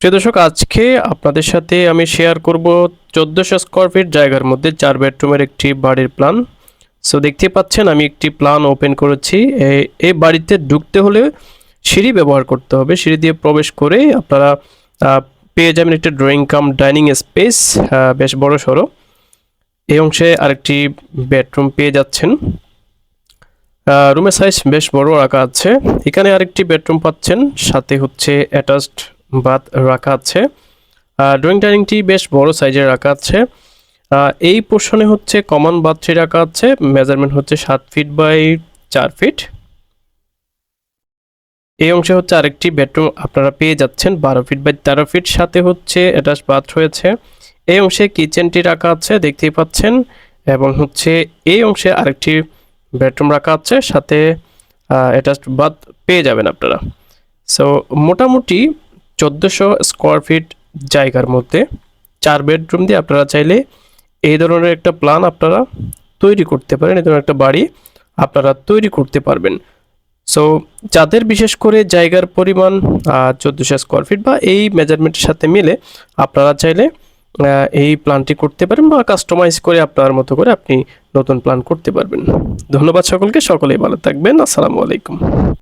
প্রিয় দর্শক, আজকে আপনাদের সাথে আমি শেয়ার করব চোদ্দোশো স্কোয়ার ফিট জায়গার মধ্যে চার বেডরুমের একটি বাড়ির প্ল্যান সো দেখতে পাচ্ছেন, আমি একটি প্ল্যান ওপেন করেছি। এই বাড়িতে ঢুকতে হলে সিঁড়ি ব্যবহার করতে হবে। সিঁড়ি দিয়ে প্রবেশ করে আপনারা পেয়ে যাবেন একটি ড্রয়িং কাম ডাইনিং স্পেস বেশ বড় সড়ো। এই অংশে আরেকটি বেডরুম পেয়ে যাচ্ছেন। রুমের সাইজ বেশ বড় রাখা আছে। এখানে আরেকটি বেডরুম পাচ্ছেন, সাথে হচ্ছে অ্যাটাচড বাথ রাখা আছে। ড্রয়িং ডাইনিংটি বেশ বড় সাইজের রাখা আছে। এই পোর্শনে হচ্ছে কমন বাথটি রাখা আছে। মেজারমেন্ট হচ্ছে সাত ফিট বাই চার ফিট এই অংশে হচ্ছে আরেকটি বেডরুম আপনারা পেয়ে যাচ্ছেন, বারো ফিট বাই তেরো ফিট সাথে হচ্ছে অ্যাটাচ বাথ রয়েছে। এই অংশে কিচেনটি রাখা আছে, দেখতেই পাচ্ছেন। এবং হচ্ছে এই অংশে আরেকটি বেডরুম রাখা আছে। সাথে অ্যাটাচ বাথ পেয়ে যাবেন আপনারা। সো মোটামুটি চোদ্দোশো স্কোয়ার ফিট জায়গার মধ্যে চার বেডরুম দিয়ে আপনারা চাইলে এই ধরনের একটা প্ল্যান আপনারা তৈরি করতে পারেন, এই ধরনের একটা বাড়ি আপনারা তৈরি করতে পারবেন। সো যাদের বিশেষ করে জায়গার পরিমাণ চোদ্দোশো স্কোয়ার ফিট বা এই মেজারমেন্টের সাথে মিলে আপনারা চাইলে এই প্ল্যানটি করতে পারেন বা কাস্টমাইজ করে আপনার মতো করে আপনি নতুন প্ল্যান করতে পারবেন। ধন্যবাদ সকলকে, সকলেই ভালো থাকবেন। আসসালামু আলাইকুম।